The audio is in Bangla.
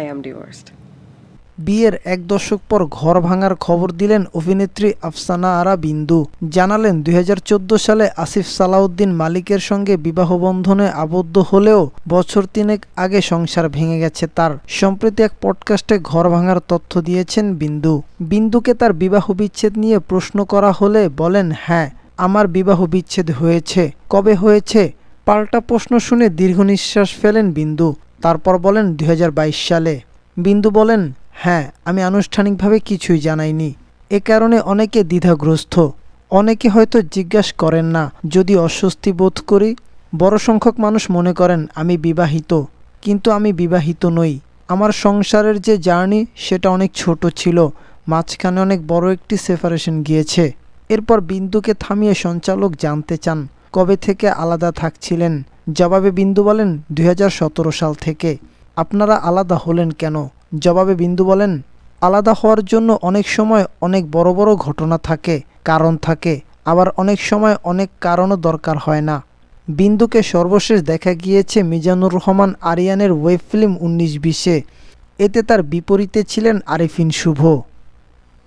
I am divorced. বিয়ের এক দশক পর ঘর ভাঙার খবর দিলেন অভিনেত্রী আফসানা আরা বিন্দু। জানালেন দুই হাজার চোদ্দ সালে আসিফ সালাউদ্দিন মালিকের সঙ্গে বিবাহ বন্ধনে আবদ্ধ হলেও বছর তিনেক আগে সংসার ভেঙে গেছে তার। সম্প্রতি এক পডকাস্টে ঘর ভাঙার তথ্য দিয়েছেন বিন্দু। বিন্দুকে তার বিবাহ বিচ্ছেদ নিয়ে প্রশ্ন করা হলে বলেন হ্যাঁ আমার বিবাহ বিচ্ছেদ হয়েছে। কবে হয়েছে? পাল্টা প্রশ্ন শুনে দীর্ঘ নিঃশ্বাস ফেলেন বিন্দু। তারপর বলেন দু হাজার বাইশ সালে। বিন্দু বলেন হ্যাঁ আমি আনুষ্ঠানিকভাবে কিছুই জানাইনি। এ কারণে অনেকে দ্বিধাগ্রস্ত। অনেকে হয়তো জিজ্ঞাসা করেন না, যদি অস্বস্তি বোধ করি। বড় সংখ্যক মানুষ মনে করেন, আমি বিবাহিত। কিন্তু আমি বিবাহিত নই। আমার সংসারের যে জার্নি, সেটা অনেক ছোট ছিল। মাঝখানে অনেক বড় একটি সেপারেশন গিয়েছে। এরপর বিন্দুকে থামিয়ে সঞ্চালক জানতে চান। কবে থেকে আলাদা থাকছিলেন? জবাবে বিন্দু বলেন দুই হাজার সতেরো সাল থেকে। আপনারা আলাদা হলেন কেন? জবাবে বিন্দু বলেন, আলাদা হওয়ার জন্য অনেক সময় অনেক বড় বড় ঘটনা থাকে, কারণ থাকে, আবার অনেক সময় অনেক কারণও দরকার হয় না। বিন্দুকে সর্বশেষ দেখা গিয়েছে মিজানুর রহমান আরিয়ানের ওয়েব ফিল্ম উনিশ বিশে। এতে তার বিপরীতে ছিলেন আরিফিন শুভ।